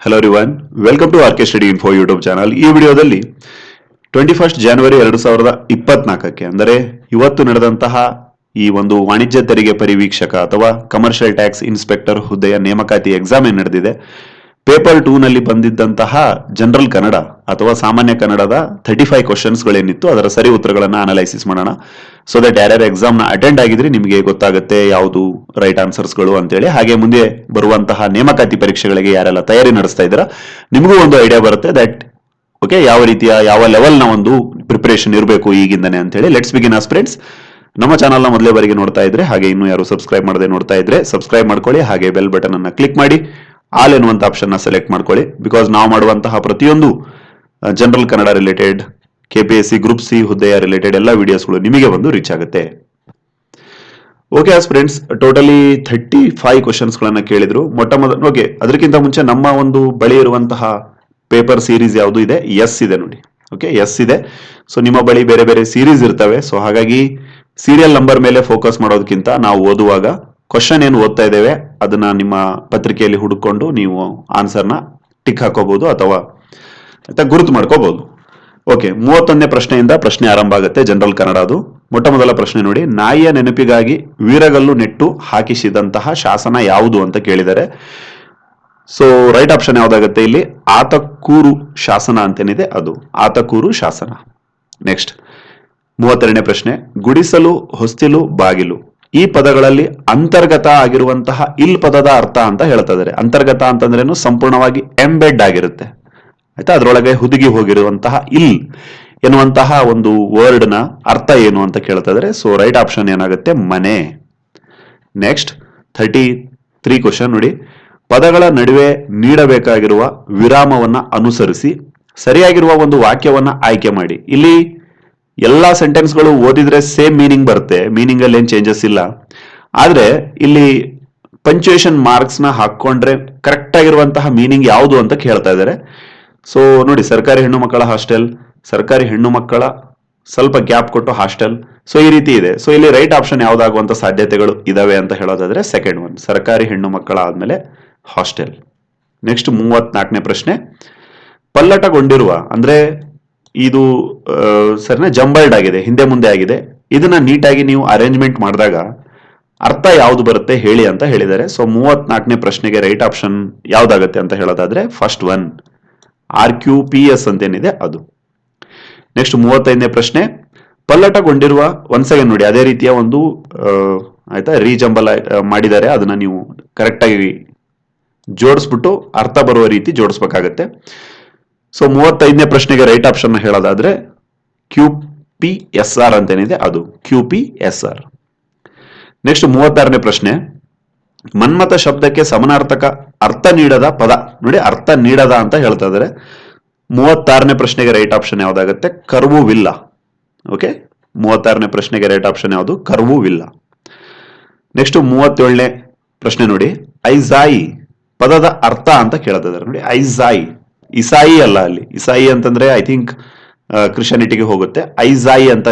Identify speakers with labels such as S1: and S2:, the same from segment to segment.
S1: Hello ರಿವನ್ welcome to R K study info YouTube channel ಈ ವಿಡಿಯೋದಲ್ಲಿ twenty first ಜನವರಿ ಎರಡು ಸಾವಿರದ ಇಪ್ಪತ್ನಾಲ್ಕಕ್ಕೆ ಅಂದರೆ ಇವತ್ತು ನಡೆದಂತಹ ಈ ಒಂದು ವಾಣಿಜ್ಯ ತೆರಿಗೆ ಪರಿವೀಕ್ಷಕ ಅಥವಾ ಕಮರ್ಷಿಯಲ್ ಟ್ಯಾಕ್ಸ್ ಇನ್ಸ್ಪೆಕ್ಟರ್ ಹುದ್ದೆಯ ನೇಮಕಾತಿ ಎಕ್ಸಾಮ್ ಏನು ನಡೆದಿದೆ. ಪೇಪರ್ ಟೂ ನಲ್ಲಿ ಬಂದಿದ್ದಂತಹ ಜನರಲ್ ಕನ್ನಡ ಅಥವಾ ಸಾಮಾನ್ಯ ಕನ್ನಡದ ಥರ್ಟಿ ಫೈವ್ ಕ್ವಶನ್ಸ್ಗಳೇನಿತ್ತು ಅದರ ಸರಿ ಉತ್ತರಗಳನ್ನ ಅನಲೈಸಿಸ್ ಮಾಡೋಣ. ಸೊ ದಟ್ ಯಾರ್ಯಾರು ಎಕ್ಸಾಮ್ನ ಅಟೆಂಡ್ ಆಗಿದ್ರೆ ನಿಮಗೆ ಗೊತ್ತಾಗುತ್ತೆ ಯಾವುದು ರೈಟ್ ಆನ್ಸರ್ಸ್ಗಳು ಅಂತೇಳಿ. ಹಾಗೆ ಮುಂದೆ ಬರುವಂತಹ ನೇಮಕಾತಿ ಪರೀಕ್ಷೆಗಳಿಗೆ ಯಾರೆಲ್ಲ ತಯಾರಿ ನಡೆಸ್ತಾ ಇದ್ದೀರಾ, ನಿಮಗೂ ಒಂದು ಐಡಿಯಾ ಬರುತ್ತೆ ದಟ್ ಓಕೆ ಯಾವ ರೀತಿಯ, ಯಾವ ಲೆವೆಲ್ನ ಒಂದು ಪ್ರಿಪರೇಷನ್ ಇರಬೇಕು ಈಗಿಂದನೆ ಅಂತ ಹೇಳಿ ಲೆಟ್ಸ್ ಬಿಗಿನ್ ಆಸ್ ಫ್ರೆಂಡ್ಸ್ ನಮ್ಮ ಚಾನಲ್ನ ಮೊದಲೇ ಬಾರಿಗೆ ನೋಡ್ತಾ ಇದ್ರೆ, ಹಾಗೆ ಇನ್ನೂ ಯಾರು ಸಬ್ಸ್ಕ್ರೈಬ್ ಮಾಡದೆ ನೋಡ್ತಾ ಇದ್ರೆ ಸಬ್ಸ್ಕ್ರೈಬ್ ಮಾಡ್ಕೊಳ್ಳಿ, ಹಾಗೆ ಬೆಲ್ ಬಟನ್ ಅನ್ನ ಕ್ಲಿಕ್ ಮಾಡಿ. ಆಲ್ ಎನ್ನುವಂತ ಆಪ್ಷನ್ನ ಸೆಲೆಕ್ಟ್ ಮಾಡ್ಕೊಳ್ಳಿ. ಬಿಕಾಸ್ ನಾವು ಮಾಡುವಂತಹ ಪ್ರತಿಯೊಂದು general Kannada related K P S C group C ಹುದ್ದೆಯ ರಿಲೇಟೆಡ್ ಎಲ್ಲ ವಿಡಿಯೋಸ್ಗಳು ನಿಮಗೆ ಬಂದು ರೀಚ್ ಆಗುತ್ತೆ. Okay as friends totally thirty five ಕ್ವಶನ್ಸ್ಗಳನ್ನು ಕೇಳಿದ್ರು. ಮೊಟ್ಟ ಮೊದಲು ಓಕೆ ಅದಕ್ಕಿಂತ ಮುಂಚೆ ನಮ್ಮ ಒಂದು ಬಳಿ ಇರುವಂತಹ ಪೇಪರ್ ಸೀರೀಸ್ ಯಾವುದು ಇದೆ? ಎಸ್ ಇದೆ ನೋಡಿ. ಓಕೆ ಎಸ್ ಇದೆ. ಸೊ ನಿಮ್ಮ ಬಳಿ ಬೇರೆ ಬೇರೆ ಸೀರೀಸ್ ಇರ್ತವೆ. ಸೊ ಹಾಗಾಗಿ ಸೀರಿಯಲ್ ನಂಬರ್ ಮೇಲೆ ಫೋಕಸ್ ಮಾಡೋದಕ್ಕಿಂತ ನಾವು ಓದುವಾಗ ಕ್ವಶನ್ ಏನು ಓದ್ತಾ ಇದ್ದೇವೆ, ಅದನ್ನ ನಿಮ್ಮ ಪತ್ರಿಕೆಯಲ್ಲಿ ಹುಡುಕೊಂಡು ನೀವು ಆನ್ಸರ್ನ ಟಿಕ್ ಹಾಕೋಬಹುದು ಅಥವಾ ಗುರುತು ಮಾಡ್ಕೋಬಹುದು ಓಕೆ ಮೂವತ್ತೊಂದನೇ ಪ್ರಶ್ನೆಯಿಂದ ಪ್ರಶ್ನೆ ಆರಂಭ ಆಗುತ್ತೆ ಜನರಲ್ ಕನ್ನಡ ಅದು. ಮೊಟ್ಟ ಮೊದಲ ಪ್ರಶ್ನೆ ನೋಡಿ, ನಾಯಿಯ ನೆನಪಿಗಾಗಿ ವೀರಗಲ್ಲು ನೆಟ್ಟು ಹಾಕಿಸಿದಂತಹ ಶಾಸನ ಯಾವುದು ಅಂತ ಕೇಳಿದರೆ ಸೊ ರೈಟ್ ಆಪ್ಷನ್ ಯಾವ್ದಾಗುತ್ತೆ ಇಲ್ಲಿ? ಆತಕೂರು ಶಾಸನ ಅಂತೇನಿದೆ ಅದು. ಆತಕೂರು ಶಾಸನ. ನೆಕ್ಸ್ಟ್ ಮೂವತ್ತೆರಡನೇ ಪ್ರಶ್ನೆ, ಗುಡಿಸಲು, ಹೊಸ್ತಿಲು, ಬಾಗಿಲು. ಈ ಪದಗಳಲ್ಲಿ ಅಂತರ್ಗತ ಆಗಿರುವಂತಹ ಇಲ್ ಪದದ ಅರ್ಥ ಅಂತ ಹೇಳ್ತಾ ಅಂತರ್ಗತ ಅಂತಂದ್ರೇನು? ಸಂಪೂರ್ಣವಾಗಿ ಎಂಬೆಡ್ ಆಗಿರುತ್ತೆ. ಆಯ್ತಾ? ಅದರೊಳಗೆ ಹುದುಗಿ ಹೋಗಿರುವಂತಹ ಇಲ್ ಎನ್ನುವಂತಹ ಒಂದು ವರ್ಡ್ನ ಅರ್ಥ ಏನು ಅಂತ ಕೇಳ್ತಾ ಇದ್ದಾರೆ ಸೊ ರೈಟ್ ಆಪ್ಷನ್ ಏನಾಗುತ್ತೆ? ಮನೆ. ನೆಕ್ಸ್ಟ್ ಥರ್ಟಿ ತ್ರೀ ಕ್ವಶನ್ ನೋಡಿ. ಪದಗಳ ನಡುವೆ ನೀಡಬೇಕಾಗಿರುವ ವಿರಾಮವನ್ನ ಅನುಸರಿಸಿ, ಸರಿಯಾಗಿರುವ ಒಂದು ವಾಕ್ಯವನ್ನ ಆಯ್ಕೆ ಮಾಡಿ. ಇಲ್ಲಿ ಎಲ್ಲಾ ಸೆಂಟೆನ್ಸ್ಗಳು ಓದಿದ್ರೆ ಸೇಮ್ ಮೀನಿಂಗ್ ಬರುತ್ತೆ ಮೀನಿಂಗ್ ಅಲ್ಲಿ ಏನ್ ಚೇಂಜಸ್ ಇಲ್ಲ. ಆದ್ರೆ ಇಲ್ಲಿ ಪಂಚುಯೇಷನ್ ಮಾರ್ಕ್ಸ್ನ ಹಾಕೊಂಡ್ರೆ ಕರೆಕ್ಟ್ ಆಗಿರುವಂತಹ ಮೀನಿಂಗ್ ಯಾವುದು ಅಂತ ಕೇಳ್ತಾ ಇದ್ದಾರೆ ಸೊ ನೋಡಿ, ಸರ್ಕಾರಿ ಹೆಣ್ಣು ಮಕ್ಕಳ ಹಾಸ್ಟೆಲ್ ಸರ್ಕಾರಿ ಹೆಣ್ಣು ಮಕ್ಕಳ ಸ್ವಲ್ಪ ಗ್ಯಾಪ್ ಕೊಟ್ಟು ಹಾಸ್ಟೆಲ್ ಸೊ ಈ ರೀತಿ ಇದೆ. ಸೊ ಇಲ್ಲಿ ರೈಟ್ ಆಪ್ಷನ್ ಯಾವ್ದಾಗುವಂತ ಸಾಧ್ಯತೆಗಳು ಇದಾವೆ ಅಂತ ಹೇಳೋದಾದ್ರೆ ಸೆಕೆಂಡ್ ಒನ್ ಸರ್ಕಾರಿ ಹೆಣ್ಣು ಮಕ್ಕಳ ಆದ್ಮೇಲೆ ಹಾಸ್ಟೆಲ್ ನೆಕ್ಸ್ಟ್ ಮೂವತ್ನಾಲ್ಕನೇ ಪ್ರಶ್ನೆ. ಪಲ್ಲಟಗೊಂಡಿರುವ ಅಂದ್ರೆ ಇದು ಸರಿನ, ಜಂಬಲ್ಡ್ ಆಗಿದೆ, ಹಿಂದೆ ಮುಂದೆ ಆಗಿದೆ. ಇದನ್ನ ನೀಟಾಗಿ ನೀವು ಅರೇಂಜ್ಮೆಂಟ್ ಮಾಡಿದಾಗ ಅರ್ಥ ಯಾವ್ದು ಬರುತ್ತೆ ಹೇಳಿ ಅಂತ ಹೇಳಿದ್ದಾರೆ. ಸೊ ಮೂವತ್ನಾಲ್ಕನೇ ಪ್ರಶ್ನೆಗೆ ರೈಟ್ ಆಪ್ಷನ್ ಯಾವ್ದಾಗತ್ತೆ ಅಂತ ಹೇಳೋದಾದ್ರೆ first one R Q P S ಅಂತೇನಿದೆ ಅದು. ನೆಕ್ಸ್ಟ್ ಮೂವತ್ತೈದನೇ ಪ್ರಶ್ನೆ, ಪಲ್ಲಟಗೊಂಡಿರುವ ಒಂದ್ ಸೆಕೆಂಡ್ ನೋಡಿ, ಅದೇ ರೀತಿಯ ಒಂದು ಆಯ್ತಾ ರೀಜಂಬಲ್ ಮಾಡಿದ್ದಾರೆ. ಅದನ್ನ ನೀವು ಕರೆಕ್ಟ್ ಆಗಿ ಜೋಡಿಸ್ಬಿಟ್ಟು ಅರ್ಥ ಬರುವ ರೀತಿ ಜೋಡಿಸ್ಬೇಕಾಗತ್ತೆ. ಸೊ ಮೂವತ್ತೈದನೇ ಪ್ರಶ್ನೆಗೆ ರೈಟ್ ಆಪ್ಷನ್ ಹೇಳೋದಾದ್ರೆ ಕ್ಯೂ ಪಿ ಎಸ್ ಆರ್ ಅಂತೇನಿದೆ ಅದು. Q P S R next ಮೂವತ್ತಾರನೇ ಪ್ರಶ್ನೆ. ಮನ್ಮತ ಶಬ್ದಕ್ಕೆ ಸಮನಾರ್ಥಕ ಅರ್ಥ ನೀಡದ ಪದ. ನೋಡಿ, ಅರ್ಥ ನೀಡದ ಅಂತ ಹೇಳ್ತಾ ಇದ್ದಾರೆ ಮೂವತ್ತಾರನೇ ಪ್ರಶ್ನೆಗೆ ರೈಟ್ ಆಪ್ಷನ್ ಯಾವ್ದಾಗುತ್ತೆ? ಕರ್ವುವಿಲ್ಲ. ಓಕೆ ಮೂವತ್ತಾರನೇ ಪ್ರಶ್ನೆಗೆ ರೈಟ್ ಆಪ್ಷನ್ ಯಾವುದು? ಕರ್ವುವಿಲ್ಲ. ನೆಕ್ಸ್ಟ್ ಮೂವತ್ತೇಳನೇ ಪ್ರಶ್ನೆ ನೋಡಿ. ಐಝಾಯಿ ಪದದ ಅರ್ಥ ಅಂತ ಕೇಳ್ತಾ ಇದ್ದಾರೆ ನೋಡಿ ಐಸಾಯಿ ಇಸಾಯಿ ಅಲ್ಲ ಅಲ್ಲಿ. ಇಸಾಯಿ ಅಂತಂದ್ರೆ ಐ ಥಿಂಕ್ ಕ್ರಿಶಿಯಾನಿಟಿಗೆ ಹೋಗುತ್ತೆ. ಐಸಾಯಿ ಅಂತ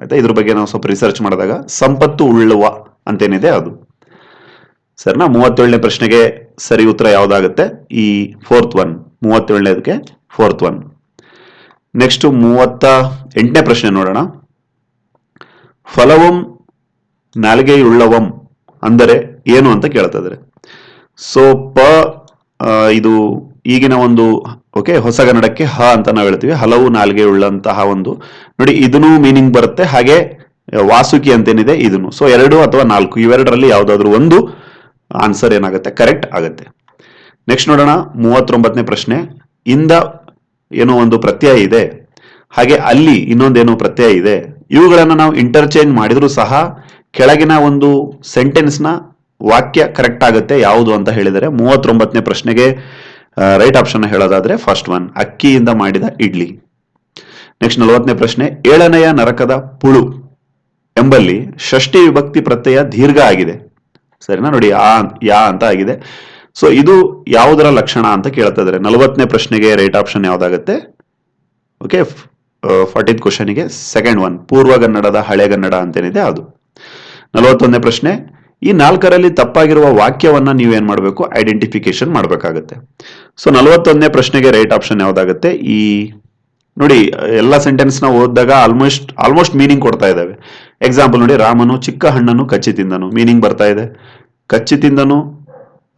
S1: ಆಯ್ತಾ? ಇದ್ರ ಬಗ್ಗೆ ನಾವು ಸ್ವಲ್ಪ ರಿಸರ್ಚ್ ಮಾಡಿದಾಗ ಸಂಪತ್ತು ಉಳ್ಳುವ ಅಂತೇನಿದೆ ಅದು. ಸರಿನಾ, ಮೂವತ್ತೇಳನೇ ಪ್ರಶ್ನೆಗೆ ಸರಿ ಉತ್ತರ ಯಾವ್ದಾಗುತ್ತೆ? ಈ ಫೋರ್ತ್ ಒನ್ ಮೂವತ್ತೇಳನೇದಕ್ಕೆ ಫೋರ್ತ್ ಒನ್ ನೆಕ್ಸ್ಟ್ ಮೂವತ್ತ ಎಂಟನೇ ಪ್ರಶ್ನೆ ನೋಡೋಣ. ಫಲವಂ, ನಾಲಿಗೆಯುಳ್ಳವಂ ಅಂದರೆ ಏನು ಅಂತ ಕೇಳ್ತಾ ಇದ್ದಾರೆ. ಸೊ ಪ ಇದು ಈಗಿನ ಒಂದು ಓಕೆ ಹೊಸಗನ್ನಡಕ್ಕೆ ಹ ಅಂತ ನಾವು ಹೇಳ್ತೀವಿ. ಹಲವು ನಾಲ್ಗೆ ಉಳ್ಳಂತಹ ಒಂದು, ನೋಡಿ, ಇದನ್ನು ಮೀನಿಂಗ್ ಬರುತ್ತೆ. ಹಾಗೆ ವಾಸುಕಿ ಅಂತೇನಿದೆ, ಇದನ್ನು. ಸೊ ಎರಡು ಅಥವಾ ನಾಲ್ಕು, ಇವೆರಡರಲ್ಲಿ ಯಾವುದಾದ್ರೂ ಒಂದು ಆನ್ಸರ್ ಏನಾಗುತ್ತೆ? ಕರೆಕ್ಟ್ ಆಗುತ್ತೆ. ನೆಕ್ಸ್ಟ್ ನೋಡೋಣ, ಮೂವತ್ತೊಂಬತ್ತನೇ ಪ್ರಶ್ನೆ. ಇಂದ ಏನೋ ಒಂದು ಪ್ರತ್ಯಯ ಇದೆ. ಹಾಗೆ ಅಲ್ಲಿ ಇನ್ನೊಂದೇನೋ ಪ್ರತ್ಯಯ ಇದೆ. ಇವುಗಳನ್ನು ನಾವು ಇಂಟರ್ಚೇಂಜ್ ಮಾಡಿದರೂ ಸಹ ಕೆಳಗಿನ ಒಂದು ಸೆಂಟೆನ್ಸ್ನ ವಾಕ್ಯ ಕರೆಕ್ಟ್ ಆಗುತ್ತೆ ಯಾವುದು ಅಂತ ಹೇಳಿದರೆ, ಮೂವತ್ತೊಂಬತ್ತನೇ ಪ್ರಶ್ನೆಗೆ ರೈಟ್ ಆಪ್ಷನ್ ಹೇಳೋದಾದ್ರೆ ಫಸ್ಟ್ ಒನ್ ಅಕ್ಕಿಯಿಂದ ಮಾಡಿದ ಇಡ್ಲಿ. ನೆಕ್ಸ್ಟ್ ನಲವತ್ತನೇ ಪ್ರಶ್ನೆ, ಏಳನೆಯ ನರಕದ ಪುಳು ಎಂಬಲ್ಲಿ ಷಷ್ಠಿ ವಿಭಕ್ತಿ ಪ್ರತ್ಯಯ ದೀರ್ಘ ಆಗಿದೆ. ಸರಿನಾ? ನೋಡಿ, ಆ, ಯಾ ಅಂತ ಆಗಿದೆ. ಸೊ ಇದು ಯಾವುದರ ಲಕ್ಷಣ ಅಂತ ಕೇಳ್ತಾ ಇದ್ದಾರೆ. ನಲವತ್ತನೇ ಪ್ರಶ್ನೆಗೆ ರೈಟ್ ಆಪ್ಷನ್ ಯಾವ್ದಾಗುತ್ತೆ? ಓಕೆ ಫಾರ್ಟಿತ್ ಕ್ವಶನಿಗೆ ಸೆಕೆಂಡ್ ಒನ್ ಪೂರ್ವಗನ್ನಡದ ಹಳೆಗನ್ನಡ ಅಂತೇನಿದೆ ಅದು. ನಲವತ್ತೊಂದನೇ ಪ್ರಶ್ನೆ, ಈ ನಾಲ್ಕರಲ್ಲಿ ತಪ್ಪಾಗಿರುವ ವಾಕ್ಯವನ್ನ ನೀವೇನ್ ಮಾಡಬೇಕು? ಐಡೆಂಟಿಫಿಕೇಶನ್ ಮಾಡಬೇಕಾಗುತ್ತೆ. ಸೊ ನಲವತ್ತೊಂದನೇ ಪ್ರಶ್ನೆಗೆ ರೈಟ್ ಆಪ್ಷನ್ ಯಾವ್ದಾಗುತ್ತೆ? ಈ, ನೋಡಿ, ಎಲ್ಲ ಸೆಂಟೆನ್ಸ್ನ ಓದಿದಾಗ ಆಲ್ಮೋಸ್ಟ್ ಆಲ್ಮೋಸ್ಟ್ ಮೀನಿಂಗ್ ಕೊಡ್ತಾ ಇದ್ದಾವೆ. ಎಕ್ಸಾಂಪಲ್ ನೋಡಿ, ರಾಮನು ಚಿಕ್ಕ ಹಣ್ಣನ್ನು ಕಚ್ಚಿ ತಿಂದನು. ಮೀನಿಂಗ್ ಬರ್ತಾ ಇದೆ. ಕಚ್ಚಿ ತಿಂದನು,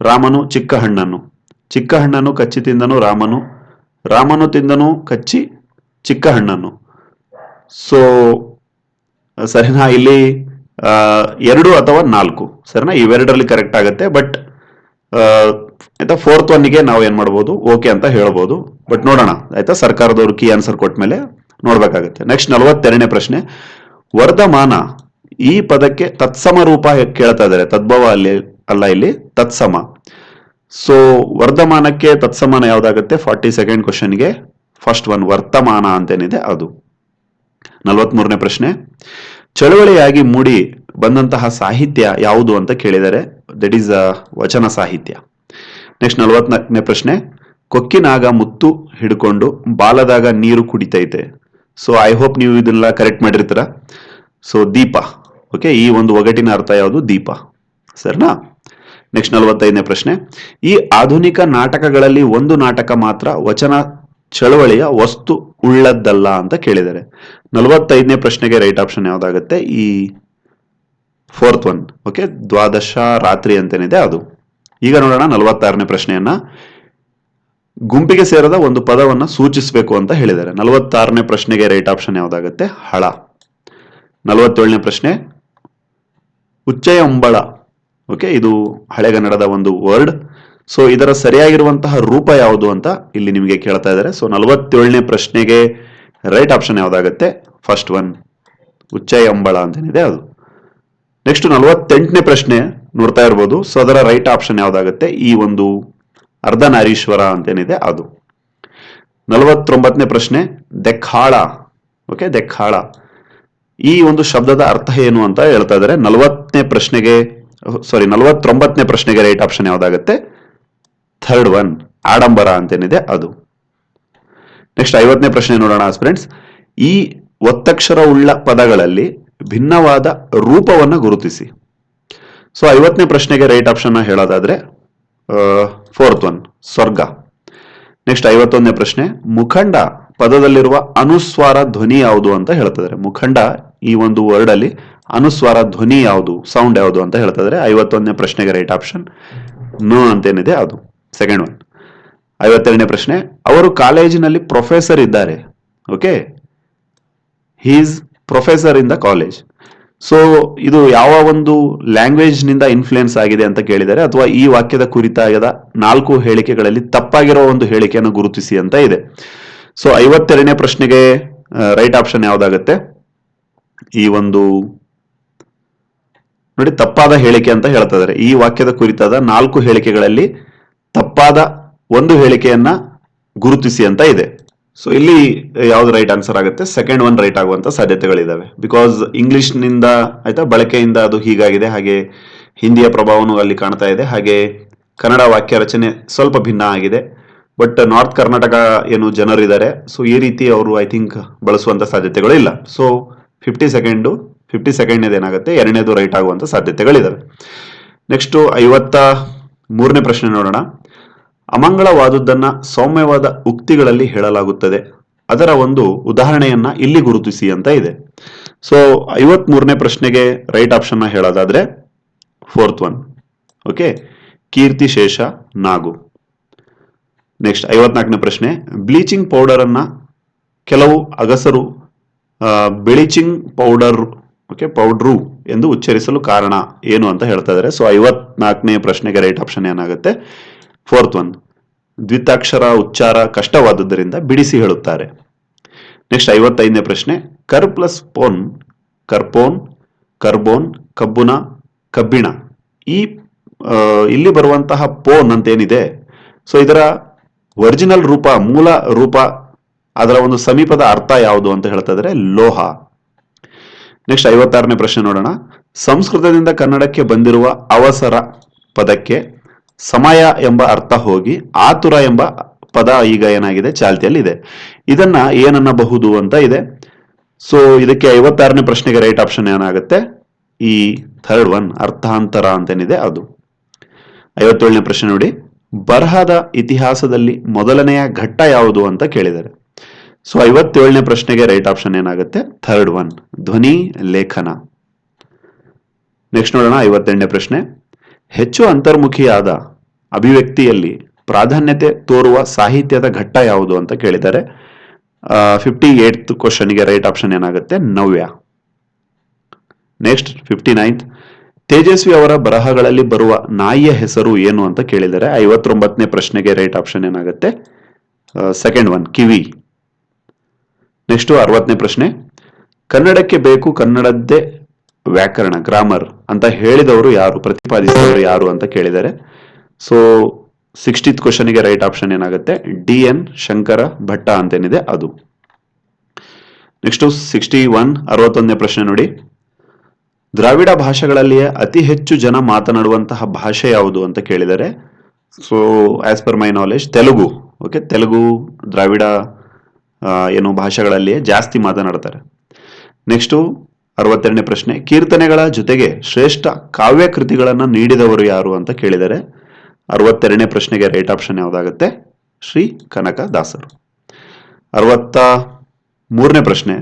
S1: ರಾಮನು ಚಿಕ್ಕ ಹಣ್ಣನ್ನು. ಚಿಕ್ಕ ಹಣ್ಣನ್ನು ಕಚ್ಚಿ ತಿಂದನು, ರಾಮನು. ರಾಮನು ತಿಂದನು, ಕಚ್ಚಿ ಚಿಕ್ಕ ಹಣ್ಣನ್ನು. ಸೊ ಸರಿನಾ? ಇಲ್ಲಿ ಎರಡು ಅಥವಾ ನಾಲ್ಕು. ಸರಿನಾ? ಇವೆರಡರಲ್ಲಿ ಕರೆಕ್ಟ್ ಆಗುತ್ತೆ ಬಟ್ ಆಯ್ತಾ? ಫೋರ್ತ್ ಒನ್ಗೆ ನಾವು ಏನ್ ಮಾಡ್ಬೋದು? ಓಕೆ ಅಂತ ಹೇಳ್ಬೋದು. ಬಟ್ ನೋಡೋಣ. ಆಯ್ತಾ? ಸರ್ಕಾರದವರು ಕೀ ಆನ್ಸರ್ ಕೊಟ್ಟ ಮೇಲೆ ನೋಡ್ಬೇಕಾಗತ್ತೆ. ನೆಕ್ಸ್ಟ್ ನಲವತ್ತೆರಡನೇ ಪ್ರಶ್ನೆ. ವರ್ಧಮಾನ ಈ ಪದಕ್ಕೆ ತತ್ಸಮ ರೂಪ ಕೇಳ್ತಾ ಇದ್ದಾರೆ ತದ್ಭವ ಅಲ್ಲಿ ಅಲ್ಲ ಇಲ್ಲಿ, ತತ್ಸಮ. ಸೊ ವರ್ಧಮಾನಕ್ಕೆ ತತ್ಸಮಾನ ಯಾವ್ದಾಗುತ್ತೆ? ಫಾರ್ಟಿ ಸೆಕೆಂಡ್ ಕ್ವಶನ್ಗೆ ಫಸ್ಟ್ ಒನ್ ವರ್ತಮಾನ ಅಂತೇನಿದೆ ಅದು. ನಲವತ್ಮೂರನೇ ಪ್ರಶ್ನೆ. ಚಳುವಳಿಯಾಗಿ ಮೂಡಿ ಬಂದಂತಹ ಸಾಹಿತ್ಯ ಯಾವುದು ಅಂತ ಕೇಳಿದರೆ ದಟ್ ಈಸ್ ವಚನ ಸಾಹಿತ್ಯ. ನೆಕ್ಸ್ಟ್ ನಲವತ್ನಾಲ್ಕನೇ ಪ್ರಶ್ನೆ, ಕೊಕ್ಕಿನಾಗ ಮುತ್ತು ಹಿಡ್ಕೊಂಡು ಬಾಲದಾಗ ನೀರು ಕುಡಿತೈತೆ. ಸೊ ಐ ಹೋಪ್ ನೀವು ಇದನ್ನೆಲ್ಲ ಕರೆಕ್ಟ್ ಮಾಡಿರ್ತೀರ. ಸೊ ದೀಪ. ಓಕೆ ಈ ಒಂದು ಒಗಟಿನ ಅರ್ಥ ಯಾವುದು? ದೀಪ. ಸರಿನಾ? ನೆಕ್ಸ್ಟ್ ನಲವತ್ತೈದನೇ ಪ್ರಶ್ನೆ. ಈ ಆಧುನಿಕ ನಾಟಕಗಳಲ್ಲಿ ಒಂದು ನಾಟಕ ಮಾತ್ರ ವಚನ ಚಳವಳಿಯ ವಸ್ತು ಉಳ್ಳದ್ದಲ್ಲ ಅಂತ ಕೇಳಿದ್ದಾರೆ. ನಲವತ್ತೈದನೇ ಪ್ರಶ್ನೆಗೆ ರೈಟ್ ಆಪ್ಷನ್ ಯಾವ್ದಾಗುತ್ತೆ? ಈ ಫೋರ್ತ್ ಒನ್ ಓಕೆ ದ್ವಾದಶ ರಾತ್ರಿ ಅಂತೇನಿದೆ ಅದು. ಈಗ ನೋಡೋಣ ನಲವತ್ತಾರನೇ ಪ್ರಶ್ನೆಯನ್ನ. ಗುಂಪಿಗೆ ಸೇರದ ಒಂದು ಪದವನ್ನ ಸೂಚಿಸಬೇಕು ಅಂತ ಹೇಳಿದ್ದಾರೆ. ನಲವತ್ತಾರನೇ ಪ್ರಶ್ನೆಗೆ ರೈಟ್ ಆಪ್ಷನ್ ಯಾವ್ದಾಗುತ್ತೆ? ಹಳ. ನಲವತ್ತೇಳನೇ ಪ್ರಶ್ನೆ. ಉಚ್ಚಯ ಉಂಬಳ ಓಕೆ, ಇದು ಹಳೆಗನ್ನಡದ ಒಂದು ವರ್ಡ್. ಸೊ, ಇದರ ಸರಿಯಾಗಿರುವಂತಹ ರೂಪ ಯಾವುದು ಅಂತ ಇಲ್ಲಿ ನಿಮಗೆ ಕೇಳ್ತಾ ಇದ್ದಾರೆ. ಸೊ, ನಲವತ್ತೇಳನೇ ಪ್ರಶ್ನೆಗೆ ರೈಟ್ ಆಪ್ಷನ್ ಯಾವ್ದಾಗುತ್ತೆ? First one. ಉಚ್ಚಯ ಅಂಬಳ ಅಂತೇನಿದೆ ಅದು. ನೆಕ್ಸ್ಟ್ ನಲವತ್ತೆಂಟನೇ ಪ್ರಶ್ನೆ. ನೋಡ್ತಾ ಇರ್ಬೋದು. ಸೊ ಅದರ ರೈಟ್ ಆಪ್ಷನ್ ಯಾವ್ದಾಗುತ್ತೆ? ಈ ಒಂದು ಅರ್ಧನಾರೀಶ್ವರ ಅಂತೇನಿದೆ ಅದು. ನಲವತ್ತೊಂಬತ್ತನೇ ಪ್ರಶ್ನೆ ದೆಕ್ಕಾಳ ಓಕೆ ದೆಕ್ಕಾಳ ಈ ಒಂದು ಶಬ್ದದ ಅರ್ಥ ಏನು ಅಂತ ಹೇಳ್ತಾ ಇದ್ದಾರೆ. ನಲವತ್ತನೇ ಪ್ರಶ್ನೆಗೆ ಸಾರಿ ನಲವತ್ತೊಂಬತ್ತನೇ ಪ್ರಶ್ನೆಗೆ ರೈಟ್ ಆಪ್ಷನ್ ಯಾವ್ದಾಗುತ್ತೆ? ಥರ್ಡ್ ಒನ್ ಆಡಂಬರ ಅಂತೇನಿದೆ ಅದು. ನೆಕ್ಸ್ಟ್ ಐವತ್ತನೇ ಪ್ರಶ್ನೆ ನೋಡೋಣ ಫ್ರೆಂಡ್ಸ್ ಈ ಒತ್ತಕ್ಷರ ಉಳ್ಳ ಪದಗಳಲ್ಲಿ ಭಿನ್ನವಾದ ರೂಪವನ್ನು ಗುರುತಿಸಿ. ಸೊ ಐವತ್ತನೇ ಪ್ರಶ್ನೆಗೆ ರೈಟ್ ಆಪ್ಷನ್ ಹೇಳೋದಾದ್ರೆ ಫೋರ್ತ್ ಒನ್ ಸ್ವರ್ಗ. ನೆಕ್ಸ್ಟ್ ಐವತ್ತೊಂದನೇ ಪ್ರಶ್ನೆ, ಮುಖಂಡ ಪದದಲ್ಲಿರುವ ಅನುಸ್ವಾರ ಧ್ವನಿ ಯಾವುದು ಅಂತ ಹೇಳ್ತಿದ್ದಾರೆ. ಮುಖಂಡ ಈ ಒಂದು ವರ್ಡ್ ಅಲ್ಲಿ ಅನುಸ್ವಾರ ಧ್ವನಿ ಯಾವುದು ಸೌಂಡ್ ಯಾವುದು ಅಂತ ಹೇಳ್ತಿದ್ದಾರೆ. ಐವತ್ತೊಂದನೇ ಪ್ರಶ್ನೆಗೆ ರೈಟ್ ಆಪ್ಷನ್ ನೋ ಅಂತೇನಿದೆ ಅದು ಸೆಕೆಂಡ್ ಒನ್ ಐವತ್ತೆರಡನೇ ಪ್ರಶ್ನೆ, ಅವರು ಕಾಲೇಜಿನಲ್ಲಿ ಪ್ರೊಫೆಸರ್ ಇದ್ದಾರೆ okay he's professor in the college so ಇದು ಯಾವ ಒಂದು ಲ್ಯಾಂಗ್ವೇಜ್ನಿಂದ ಇನ್ಫ್ಲುಯೆನ್ಸ್ ಆಗಿದೆ ಅಂತ ಕೇಳಿದರೆ, ಅಥವಾ ಈ ವಾಕ್ಯದ ಕುರಿತಾದ ನಾಲ್ಕು ಹೇಳಿಕೆಗಳಲ್ಲಿ ತಪ್ಪಾಗಿರೋ ಒಂದು ಹೇಳಿಕೆಯನ್ನು ಗುರುತಿಸಿ ಅಂತ ಇದೆ. ಸೊ ಐವತ್ತೆರಡನೇ ಪ್ರಶ್ನೆಗೆ ರೈಟ್ ಆಪ್ಷನ್ ಯಾವ್ದಾಗತ್ತೆ? ಈ ಒಂದು, ನೋಡಿ, ತಪ್ಪಾದ ಹೇಳಿಕೆ ಅಂತ ಹೇಳ್ತಾ ಇದ್ದಾರೆ. ಈ ವಾಕ್ಯದ ಕುರಿತಾದ ನಾಲ್ಕು ಹೇಳಿಕೆಗಳಲ್ಲಿ ತಪ್ಪಾದ ಒಂದು ಹೇಳಿಕೆಯನ್ನ ಗುರುತಿಸಿ ಅಂತ ಇದೆ. ಸೊ ಇಲ್ಲಿ ಯಾವ್ದು ರೈಟ್ ಆನ್ಸರ್ ಆಗುತ್ತೆ? ಸೆಕೆಂಡ್ ಒನ್ ರೈಟ್ ಆಗುವಂತ ಸಾಧ್ಯತೆಗಳಿದಾವೆ. ಬಿಕಾಸ್ ಇಂಗ್ಲಿಷ್ನಿಂದ ಆಯ್ತಾ, ಬಳಕೆಯಿಂದ ಅದು ಹೀಗಾಗಿದೆ. ಹಾಗೆ ಹಿಂದಿಯ ಪ್ರಭಾವನು ಅಲ್ಲಿ ಕಾಣ್ತಾ ಇದೆ. ಹಾಗೆ ಕನ್ನಡ ವಾಕ್ಯ ರಚನೆ ಸ್ವಲ್ಪ ಭಿನ್ನ ಆಗಿದೆ. ಬಟ್ ನಾರ್ತ್ ಕರ್ನಾಟಕ ಏನು ಜನರಿದ್ದಾರೆ. ಸೊ ಈ ರೀತಿ ಅವರು ಐ ಥಿಂಕ್ ಬಳಸುವಂತ ಸಾಧ್ಯತೆಗಳು ಇಲ್ಲ so fifty second fifty second ಏನಾಗುತ್ತೆ? ಎರಡನೇದು ರೈಟ್ ಆಗುವಂತ ಸಾಧ್ಯತೆಗಳಿದಾವೆ. ನೆಕ್ಸ್ಟ್ ಐವತ್ತ ಮೂರನೇ ಪ್ರಶ್ನೆ ನೋಡೋಣ. ಅಮಂಗಳವಾದುದನ್ನ ಸೌಮ್ಯವಾದ ಉಕ್ತಿಗಳಲ್ಲಿ ಹೇಳಲಾಗುತ್ತದೆ. ಅದರ ಒಂದು ಉದಾಹರಣೆಯನ್ನ ಇಲ್ಲಿ ಗುರುತಿಸಿ ಅಂತ ಇದೆ. ಸೊ ಐವತ್ ಪ್ರಶ್ನೆಗೆ ರೈಟ್ ಆಪ್ಷನ್ ಹೇಳೋದಾದ್ರೆ ಫೋರ್ತ್ ಒನ್ ಓಕೆ ಕೀರ್ತಿ ಶೇಷ, ನಾಗು. ನೆಕ್ಸ್ಟ್ ಐವತ್ನಾಲ್ಕನೇ ಪ್ರಶ್ನೆ. ಬ್ಲೀಚಿಂಗ್ ಪೌಡರ್ ಅನ್ನ ಕೆಲವು ಅಗಸರು ಬ್ಲೀಚಿಂಗ್ ಪೌಡರ್ ಓಕೆ ಪೌಡ್ರು ಎಂದು ಉಚ್ಚರಿಸಲು ಕಾರಣ ಏನು ಅಂತ ಹೇಳ್ತಾ ಇದ್ದಾರೆ ಸೊ ಐವತ್ನಾಲ್ಕನೇ ಪ್ರಶ್ನೆಗೆ ರೈಟ್ ಆಪ್ಷನ್ ಏನಾಗುತ್ತೆ? ಫೋರ್ತ್ ಒನ್ ದ್ವಿತಾಕ್ಷರ ಉಚ್ಚಾರ ಕಷ್ಟವಾದುದರಿಂದ ಬಿಡಿಸಿ ಹೇಳುತ್ತಾರೆ. ನೆಕ್ಸ್ಟ್ ಐವತ್ತೈದನೇ ಪ್ರಶ್ನೆ. ಕರ್ ಪ್ಲಸ್ ಪೋನ್ ಕರ್ಪೋನ್ ಕರ್ಬೋನ್ ಕಬ್ಬುನ, ಕಬ್ಬಿಣ. ಈ ಇಲ್ಲಿ ಬರುವಂತಹ ಪೋನ್ ಅಂತೇನಿದೆ, ಸೊ ಇದರ ಒರಿಜಿನಲ್ ರೂಪ, ಮೂಲ ರೂಪ, ಅದರ ಒಂದು ಸಮೀಪದ ಅರ್ಥ ಯಾವುದು ಅಂತ ಹೇಳ್ತಾ ಇದ್ರೆ ಲೋಹ. ನೆಕ್ಸ್ಟ್ ಐವತ್ತಾರನೇ ಪ್ರಶ್ನೆ ನೋಡೋಣ. ಸಂಸ್ಕೃತದಿಂದ ಕನ್ನಡಕ್ಕೆ ಬಂದಿರುವ ಅವಸರ ಪದಕ್ಕೆ ಸಮಯ ಎಂಬ ಅರ್ಥ ಹೋಗಿ ಆತುರ ಎಂಬ ಪದ ಈಗ ಏನಾಗಿದೆ, ಚಾಲ್ತಿಯಲ್ಲಿ ಇದೆ. ಇದನ್ನ ಏನನ್ನಬಹುದು ಅಂತ ಇದೆ. ಸೊ ಇದಕ್ಕೆ ಐವತ್ತಾರನೇ ಪ್ರಶ್ನೆಗೆ ರೈಟ್ ಆಪ್ಷನ್ ಏನಾಗುತ್ತೆ? ಈ ಥರ್ಡ್ ಒನ್ ಅರ್ಥಾಂತರ ಅಂತೇನಿದೆ ಅದು. ಐವತ್ತೇಳನೇ ಪ್ರಶ್ನೆ ನೋಡಿ. ಬರಹದ ಇತಿಹಾಸದಲ್ಲಿ ಮೊದಲನೆಯ ಘಟ್ಟ ಯಾವುದು ಅಂತ ಕೇಳಿದ್ದಾರೆ. ಸೊ ಐವತ್ತೇಳನೇ ಪ್ರಶ್ನೆಗೆ ರೈಟ್ ಆಪ್ಷನ್ ಏನಾಗುತ್ತೆ? ಥರ್ಡ್ ಒನ್ ಧ್ವನಿ ಲೇಖನ. ನೆಕ್ಸ್ಟ್ ನೋಡೋಣ, ಐವತ್ತೆಂಟನೇ ಪ್ರಶ್ನೆ. ಹೆಚ್ಚು ಅಂತರ್ಮುಖಿಯಾದ ಅಭಿವ್ಯಕ್ತಿಯಲ್ಲಿ ಪ್ರಾಧಾನ್ಯತೆ ತೋರುವ ಸಾಹಿತ್ಯದ ಘಟ್ಟ ಯಾವುದು ಅಂತ ಕೇಳಿದರೆ ಫಿಫ್ಟಿ ಏಟ್ ಕ್ವಶನ್ಗೆ ರೈಟ್ ಆಪ್ಷನ್ ಏನಾಗುತ್ತೆ? ನವ್ಯ. ನೆಕ್ಸ್ಟ್ ಫಿಫ್ಟಿ ನೈನ್ತ್ ತೇಜಸ್ವಿ ಅವರ ಬರಹಗಳಲ್ಲಿ ಬರುವ ನಾಯಿಯ ಹೆಸರು ಏನು ಅಂತ ಕೇಳಿದರೆ, ಐವತ್ತೊಂಬತ್ತನೇ ಪ್ರಶ್ನೆಗೆ ರೈಟ್ ಆಪ್ಷನ್ ಏನಾಗುತ್ತೆ? ಸೆಕೆಂಡ್ ಒನ್ ಕಿವಿ. ನೆಕ್ಸ್ಟ್ ಅರವತ್ತನೇ ಪ್ರಶ್ನೆ. ಕನ್ನಡಕ್ಕೆ ಬೇಕು ಕನ್ನಡದ್ದೇ ವ್ಯಾಕರಣ ಗ್ರಾಮರ್ ಅಂತ ಹೇಳಿದವರು ಯಾರು, ಪ್ರತಿಪಾದಿಸಿದವರು ಯಾರು ಅಂತ ಕೇಳಿದ್ದಾರೆ ಸೊ ಸಿಕ್ಸ್ಟೀತ್ ಕ್ವಶನ್ಗೆ ರೈಟ್ ಆಪ್ಷನ್ ಏನಾಗುತ್ತೆ? ಡಿ ಎನ್ ಶಂಕರ ಭಟ್ಟ ಅಂತೇನಿದೆ ಅದು. ನೆಕ್ಸ್ಟ್ ಸಿಕ್ಸ್ಟಿ ಒನ್ ಅರವತ್ತೊಂದನೇ ಪ್ರಶ್ನೆ ನೋಡಿ. ದ್ರಾವಿಡ ಭಾಷೆಗಳಲ್ಲಿಯೇ ಅತಿ ಹೆಚ್ಚು ಜನ ಮಾತನಾಡುವಂತಹ ಭಾಷೆ ಯಾವುದು ಅಂತ ಕೇಳಿದರೆ so as per my knowledge Telugu okay Telugu, Dravida ಏನು ಭಾಷೆಗಳಲ್ಲಿಯೇ ಜಾಸ್ತಿ ಮಾತನಾಡ್ತಾರೆ. ನೆಕ್ಸ್ಟು ಅರವತ್ತೆರಡನೇ ಪ್ರಶ್ನೆ, ಕೀರ್ತನೆಗಳ ಜೊತೆಗೆ ಶ್ರೇಷ್ಠ ಕಾವ್ಯ ಕೃತಿಗಳನ್ನು ನೀಡಿದವರು ಯಾರು ಅಂತ ಕೇಳಿದರೆ, ಅರವತ್ತೆರಡನೇ ಪ್ರಶ್ನೆಗೆ ರೈಟ್ ಆಪ್ಷನ್ ಯಾವುದಾಗುತ್ತೆ? ಶ್ರೀ ಕನಕ ದಾಸರು ಅರವತ್ತ ಮೂರನೇ ಪ್ರಶ್ನೆ,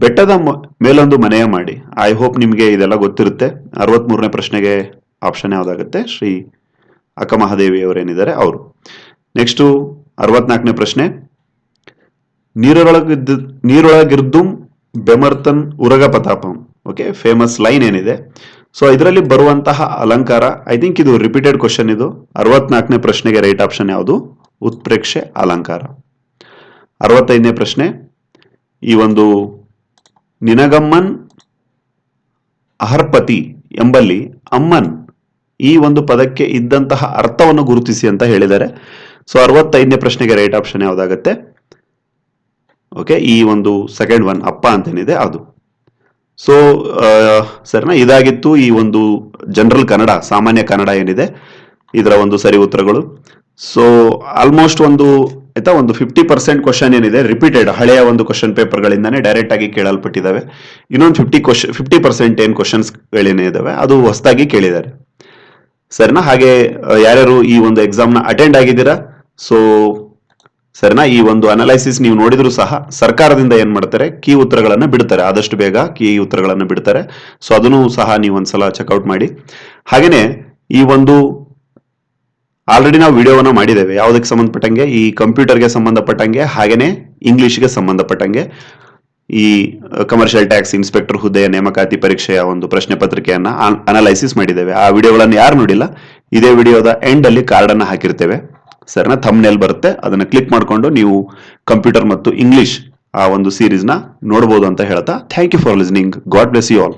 S1: ಬೆಟ್ಟದ ಮೇಲೊಂದು ಮನೆಯ ಮಾಡಿ ಐ ಹೋಪ್ ನಿಮಗೆ ಇದೆಲ್ಲ ಗೊತ್ತಿರುತ್ತೆ. ಅರವತ್ತ್ ಮೂರನೇ ಪ್ರಶ್ನೆಗೆ ಆಪ್ಷನ್ ಯಾವುದಾಗುತ್ತೆ? ಶ್ರೀ ಅಕ್ಕಮಹಾದೇವಿ ಅವರೇನಿದ್ದಾರೆ ಅವರು. ನೆಕ್ಸ್ಟು ಅರವತ್ನಾಲ್ಕನೇ ಪ್ರಶ್ನೆ, ನೀರೊಳಗಿದ್ದು, ನೀರೊಳಗಿರ್ದು ಬೆಮರ್ತನ್ ಉರಗ ಪತಾಪಂ ಓಕೆ ಫೇಮಸ್ ಲೈನ್ ಏನಿದೆ. ಸೊ ಇದರಲ್ಲಿ ಬರುವಂತಹ ಅಲಂಕಾರ ಐ ಥಿಂಕ್ ಇದು ರಿಪೀಟೆಡ್ ಕ್ವಶನ್ ಇದು. ಅರವತ್ನಾಲ್ಕನೇ ಪ್ರಶ್ನೆಗೆ ರೈಟ್ ಆಪ್ಷನ್ ಯಾವುದು? ಉತ್ಪ್ರೇಕ್ಷೆ ಅಲಂಕಾರ. ಅರವತ್ತೈದನೇ ಪ್ರಶ್ನೆ, ಈ ಒಂದು ನಿನಗಮ್ಮನ್ ಅಹರ್ಪತಿ ಎಂಬಲ್ಲಿ ಅಮ್ಮನ್ ಈ ಒಂದು ಪದಕ್ಕೆ ಇದ್ದಂತಹ ಅರ್ಥವನ್ನು ಗುರುತಿಸಿ ಅಂತ ಹೇಳಿದ್ದಾರೆ. ಸೊ ಅರವತ್ತೈದನೇ ಪ್ರಶ್ನೆಗೆ ರೈಟ್ ಆಪ್ಷನ್ ಯಾವುದಾಗತ್ತೆ? ಓಕೆ ಈ ಒಂದು ಸೆಕೆಂಡ್ ಒನ್ ಅಪ್ಪ ಅಂತೇನಿದೆ ಅದು. ಸೊ ಸರಿನಾ? ಇದಾಗಿತ್ತು ಈ ಒಂದು ಜನರಲ್ ಕನ್ನಡ, ಸಾಮಾನ್ಯ ಕನ್ನಡ ಏನಿದೆ, ಇದರ ಒಂದು ಸರಿ ಉತ್ತರಗಳು. ಸೊ ಆಲ್ಮೋಸ್ಟ್ ಒಂದು, ಆಯ್ತಾ? ಒಂದು ಫಿಫ್ಟಿ ಪರ್ಸೆಂಟ್ ಕ್ವಶನ್ ಏನಿದೆ ರಿಪೀಟೆಡ್ ಹಳೆಯ ಒಂದು ಕ್ವಶನ್ ಪೇಪರ್ಗಳಿಂದಾನೇ ಡೈರೆಕ್ಟ್ ಆಗಿ ಕೇಳಲ್ಪಟ್ಟಿದ್ದಾವೆ ಇನ್ನೊಂದು ಫಿಫ್ಟಿ ಕ್ವಶನ್ ಫಿಫ್ಟಿ ಪರ್ಸೆಂಟ್ ಏನು ಕ್ವಶನ್ಸ್ಗಳೇನೇ ಇದಾವೆ, ಅದು ಹೊಸದಾಗಿ ಕೇಳಿದ್ದಾರೆ. ಸರಿನಾ? ಹಾಗೆ, ಯಾರ್ಯಾರು ಈ ಒಂದು ಎಕ್ಸಾಮ್ನ ಅಟೆಂಡ್ ಆಗಿದ್ದೀರಾ? ಸೊ ಸರಿನಾ? ಈ ಒಂದು ಅನಲೈಸಿಸ್ ನೀವು ನೋಡಿದ್ರು ಸಹ ಸರ್ಕಾರದಿಂದ ಏನ್ ಮಾಡ್ತಾರೆ? ಕೀ ಉತ್ತರಗಳನ್ನ ಬಿಡ್ತಾರೆ. ಆದಷ್ಟು ಬೇಗ ಕೀ ಉತ್ತರಗಳನ್ನ ಬಿಡ್ತಾರೆ. ಸೊ ಅದನ್ನು ಸಹ ನೀವು ಒಂದ್ಸಲ ಚೆಕ್ಔಟ್ ಮಾಡಿ. ಹಾಗೇನೆ ಈ ಒಂದು ಆಲ್ರೆಡಿ ನಾವು ವಿಡಿಯೋವನ್ನ ಮಾಡಿದ್ದೇವೆ. ಯಾವುದಕ್ಕೆ ಸಂಬಂಧಪಟ್ಟಂಗೆ? ಈ ಕಂಪ್ಯೂಟರ್ಗೆ ಸಂಬಂಧಪಟ್ಟಂಗೆ, ಹಾಗೇನೆ ಇಂಗ್ಲಿಷ್ಗೆ ಸಂಬಂಧಪಟ್ಟಂಗೆ. ಈ ಕಮರ್ಷಿಯಲ್ ಟ್ಯಾಕ್ಸ್ ಇನ್ಸ್ಪೆಕ್ಟರ್ ಹುದ್ದೆಯ ನೇಮಕಾತಿ ಪರೀಕ್ಷೆಯ ಒಂದು ಪ್ರಶ್ನೆ ಪತ್ರಿಕೆಯನ್ನು ಅನಲೈಸಿಸ್ ಮಾಡಿದ್ದೇವೆ. ಆ ವಿಡಿಯೋಗಳನ್ನು ಯಾರು ನೋಡಿಲ್ಲ? ಇದೇ ವಿಡಿಯೋದ ಎಂಡ್ ಅಲ್ಲಿ ಕಾರ್ಡ್ ಅನ್ನ ಹಾಕಿರ್ತೇವೆ. ಸರಿನಾ ಥಮ್ನೇಲ್ ಬರುತ್ತೆ. ಅದನ್ನ ಕ್ಲಿಕ್ ಮಾಡಿಕೊಂಡು ನೀವು ಕಂಪ್ಯೂಟರ್ ಮತ್ತು ಇಂಗ್ಲಿಷ್ ಆ ಒಂದು ಸೀರೀಸ್ನ ನೋಡಬಹುದು ಅಂತ ಹೇಳ್ತಾ thank you for listening God bless you all